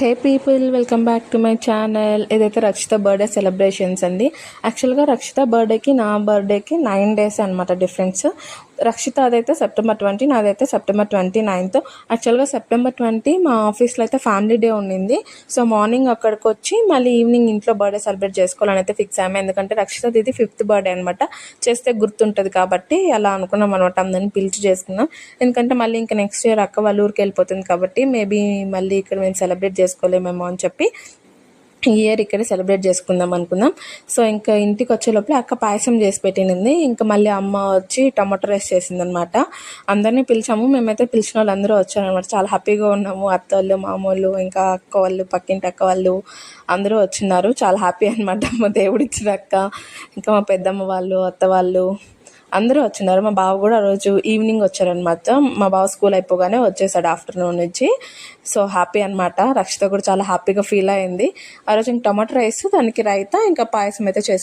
Hey people welcome back to my channel ఇదైతే రక్షిత birthday celebrations అండి. యాక్చువల్గా రక్షిత బర్త్డేకి నా బర్త్డేకి నైన్ డేస్ అనమాట డిఫరెన్స్ రక్షిత అదైతే సెప్టెంబర్ ట్వంటీ నాదైతే సెప్టెంబర్ ట్వంటీ నైన్త్. యాక్చువల్గా సెప్టెంబర్ ట్వంటీ మా ఆఫీస్లో అయితే ఫ్యామిలీ డే ఉండింది. సో మార్నింగ్ అక్కడికి వచ్చి మళ్ళీ ఈవినింగ్ ఇంట్లో బర్త్డే సెలబ్రేట్ చేసుకోవాలని అయితే ఫిక్స్ అయ్యాము. ఎందుకంటే రక్షిత ఇది ఫిఫ్త్ బర్త్డే అనమాట చేస్తే గుర్తుంటుంది కాబట్టి అలా అనుకున్నాం అనమాట అందరిని పిలిచి చేసుకున్నాం. ఎందుకంటే మళ్ళీ ఇంకా నెక్స్ట్ ఇయర్ అక్క వాళ్ళ ఊరికి వెళ్ళిపోతుంది కాబట్టి మేబీ మళ్ళీ ఇక్కడ మేము సెలబ్రేట్ చేసుకోలేమేమో అని చెప్పి ఇయర్ ఇక్కడే సెలబ్రేట్ చేసుకుందాం అనుకుందాం సో ఇంకా ఇంటికి వచ్చే లోపల అక్క పాయసం చేసి పెట్టింది. ఇంకా మళ్ళీ అమ్మ వచ్చి టమాటో రైస్ చేసింది అనమాట అందరినీ పిలిచాము. మేమైతే పిలిచిన వాళ్ళు అందరూ వచ్చారనమాట. చాలా హ్యాపీగా ఉన్నాము. అత్త వాళ్ళు మామూలు ఇంకా అక్క వాళ్ళు పక్కింటి అక్క వాళ్ళు అందరూ వచ్చినారు చాలా హ్యాపీ అనమాట మా దేవుడు ఇచ్చిన అక్క ఇంకా మా పెద్దమ్మ వాళ్ళు అత్త వాళ్ళు. అందరూ వచ్చినారు. మా బావ కూడా ఆ రోజు ఈవినింగ్ వచ్చారనమాట మా బావ స్కూల్ అయిపోగానే వచ్చేసాడు ఆఫ్టర్నూన్ నుంచి. సో హ్యాపీ అనమాట రక్షిత కూడా చాలా హ్యాపీగా ఫీల్ అయింది. ఆ రోజు ఇంక టమాటో రైస్ దానికి రైతా ఇంకా పాయసం అయితే చేసి